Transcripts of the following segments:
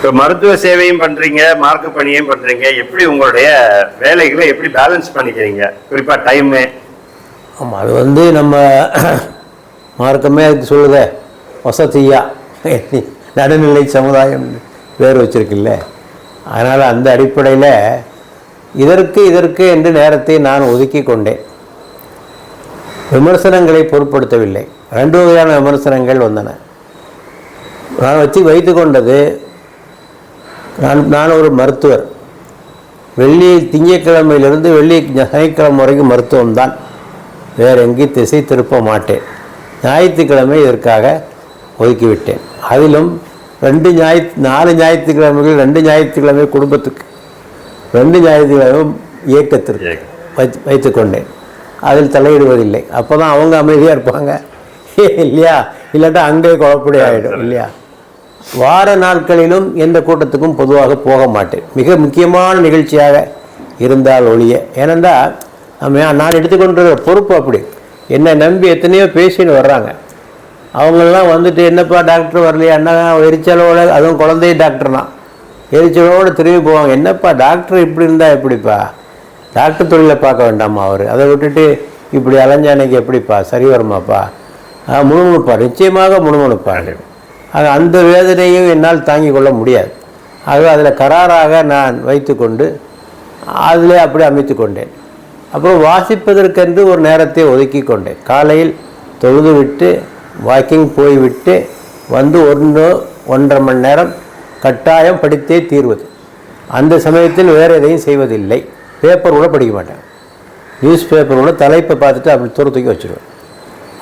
இப்போ மருத்துவ சேவையும் பண்றீங்க மார்க்க பணியும் பண்றீங்க. எப்படி உங்களுடைய வேலைகளை எப்படி பேலன்ஸ் பண்ணிக்கிறீங்க? குறிப்பா டைமு ஆமாம் அது வந்து நம்ம மார்க்கமே அதுக்கு சொல்லுதே வசதியா. நடுநிலை சமுதாயம் பேர் வச்சுருக்குல்ல. அதனால் அந்த அடிப்படையில் இதற்கு இதற்கு என்று நேரத்தை நான் ஒதுக்கி கொண்டேன். விமர்சனங்களை பொருட்படுத்தவில்லை. ரெண்டு வகையான விமர்சனங்கள் வந்தன. நான் வச்சு வைத்து கொண்டது நான் நான் ஒரு மருத்துவர். வெள்ளி திங்கட்கிழமையிலிருந்து வெள்ளி சனிக்கிழமை வரைக்கும் மருத்துவம்தான். வேறு எங்கேயும் திசை திருப்ப மாட்டேன். ஞாயிற்றுக்கிழமை இதற்காக ஒதுக்கிவிட்டேன். அதிலும் ரெண்டு ஞாயிறு நாலு ஞாயிற்றுக்கிழமைகள் ரெண்டு ஞாயிற்றுக்கிழமை குடும்பத்துக்கு ரெண்டு ஞாயிற்றுக்கிழமை இயக்கத்திற்கு வைத்து வைத்துக்கொண்டேன் அதில் தலையிடுவதில்லை. அப்போ தான் அவங்க அமைதியாக இருப்பாங்க. இல்லையா? இல்லாட்டா அங்கே குழப்படி ஆகிடும் இல்லையா? வார நாட்களிலும் எந்த கூட்டத்துக்கும் பொதுவாக போக மாட்டேன். மிக முக்கியமான நிகழ்ச்சியாக இருந்தால் ஒழிய ஏனென்றால் நம்ம நான் எடுத்துக்கொண்ட பொறுப்பு அப்படி. என்னை நம்பி எத்தனையோ பேசின்னு வர்றாங்க. அவங்களெல்லாம் வந்துட்டு என்னப்பா டாக்டர் வரலையா? என்ன எரிச்சலோட அதுவும் குழந்தை டாக்டர்னா? எரிச்சலோடு திரும்பி போவாங்க. என்னப்பா டாக்டர் இப்படி இருந்தால் எப்படிப்பா? டாக்டர் தொழிலை பார்க்க வேண்டாமா அவர். அதை விட்டுட்டு இப்படி அலைஞ்சா அன்னைக்கு எப்படிப்பா? சரி வருமாப்பா? முணுமுணுப்பார் முணுமுணுப்பா. நிச்சயமாக முணுமுணுப்பா. ஆக அந்த வேதனையும் என்னால் தாங்கிக் கொள்ள முடியாது. ஆக அதில் கராராக நான் வைத்துக்கொண்டு அதிலே அப்படி அமைத்து கொண்டேன். அப்புறம் வாசிப்பதற்கென்று ஒரு நேரத்தை ஒதுக்கி கொண்டேன். காலையில் தொழுது விட்டு வாக்கிங் போய்விட்டு வந்து ஒன்று ஒன்றரை மணி நேரம் கட்டாயம் படித்தே தீர்வது. அந்த சமயத்தில் வேறு எதையும் செய்வதில்லை. பேப்பர் கூட படிக்க மாட்டேன். நியூஸ் பேப்பர் கூட தலைப்பை பார்த்துட்டு அப்படி தூர தூக்கி வச்சுருவேன்.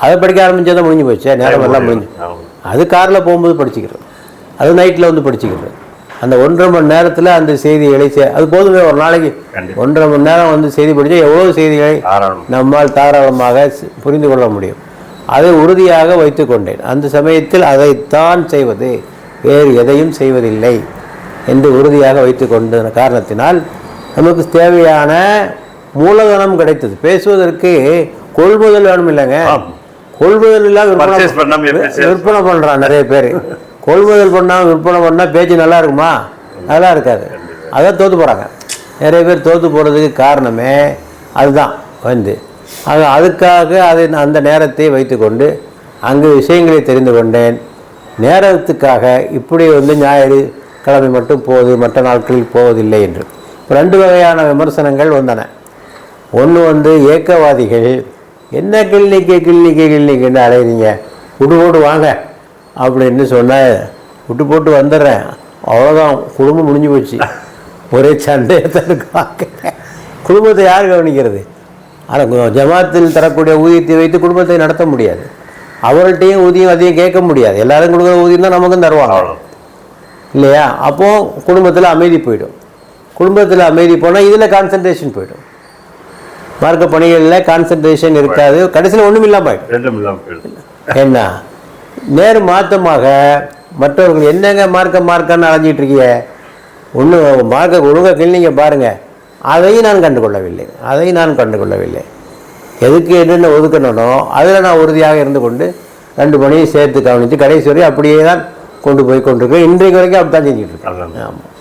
அதை படிக்க ஆரம்பிச்சா முடிஞ்சு போச்சே. நேரம் எல்லாம் முடிஞ்சு அது காரில் போகும்போது படிச்சுக்கிறேன் அது நைட்டில் வந்து படிச்சுக்கிறேன் அந்த ஒன்றரை மணி நேரத்தில் அந்த செய்திகளை அது போதுமே ஒரு நாளைக்கு. ஒன்றரை மணி நேரம் வந்து செய்தி படித்தா எவ்வளோ செய்திகளை நம்மால் தாராளமாக புரிந்து கொள்ள முடியும். அதை உறுதியாக வைத்துக்கொண்டேன் அந்த சமயத்தில் அதைத்தான் செய்வது வேறு எதையும் செய்வதில்லை என்று உறுதியாக வைத்துக்கொண்ட காரணத்தினால் நமக்கு தேவையான மூலதனம் கிடைத்தது. பேசுவதற்கு கொள்முதல் வேணும் இல்லைங்க. கொள்முதல் இல்லாம Purchase பண்ணாம எப்படி விற்பனை பண்ணுறான் நிறைய பேர். கொள்முதல் பண்ணாமல் விற்பனை பண்ணால் பேச்சு நல்லா இருக்குமா? நல்லா இருக்காது. அதான் தோற்று போகிறாங்க நிறைய பேர் தோற்று போகிறதுக்கு காரணமே அதுதான் வந்து. ஆக அதுக்காக அதை அந்த நேரத்தை வைத்துக்கொண்டு அங்கு விஷயங்களை தெரிந்து கொண்டேன். நேரத்துக்காக இப்படி வந்து ஞாயிறு கிழமை மட்டும் போகுது மற்ற நாட்களில் போவதில்லை என்று. இப்ப ரெண்டு வகையான விமர்சனங்கள் வந்தன. ஒன்று வந்து ஏக்கவாதிகள் என்ன கிளினிக்கு கிளினிக்கு கிள்ளிக்குன்னு அலையிறீங்க? விட்டு போட்டு வாங்க. அப்படின்னு சொன்னால் விட்டு போட்டு வந்துடுறேன். அவ்வளோதான் குடும்பம் முடிஞ்சு போச்சு. ஒரே சண்டையை தான் இருக்காங்க குடும்பத்தை யார் கவனிக்கிறது? ஆனால் ஜமாத்தில் தரக்கூடிய ஊதியத்தை வைத்து குடும்பத்தை நடத்த முடியாது. அவர்கள்ட்டையும் ஊதியம் அதையும் கேட்க முடியாது. எல்லாரும் கொடுக்குற ஊதியம் தான் நமக்கும் தருவாங்க. இல்லையா? அப்போது குடும்பத்தில் அமைதி போயிடும். குடும்பத்தில் அமைதி போனால் இதில் கான்சன்ட்ரேஷன் போயிடும். மார்க்க பணிகளில் கான்சன்ட்ரேஷன் இருக்காது. கடைசியில் ஒன்றும் இல்லாமல் என்ன? நேரு மாற்றமாக மற்றவர்கள் என்னங்க மார்க்க மார்க்கன்னு அலைஞ்சிட்டு இருக்கீங்க? ஒன்று மார்க்க ஒழுங்காக கிளினிங்க பாருங்கள் அதையும் நான் கண்டுகொள்ளவில்லை. அதையும் நான் கண்டுகொள்ளவில்லை. எதுக்கு என்னென்ன ஒதுக்கணுனோ அதில் நான் உறுதியாக இருந்து கொண்டு ரெண்டு மணியும் சேர்த்து கவனித்து கடைசி வரை அப்படியே தான் கொண்டு போய் கொண்டிருக்கேன் இன்றைக்கு வரைக்கும் அப்படி தான் செஞ்சுட்டு இருக்கேன். அதான். ஆமாம்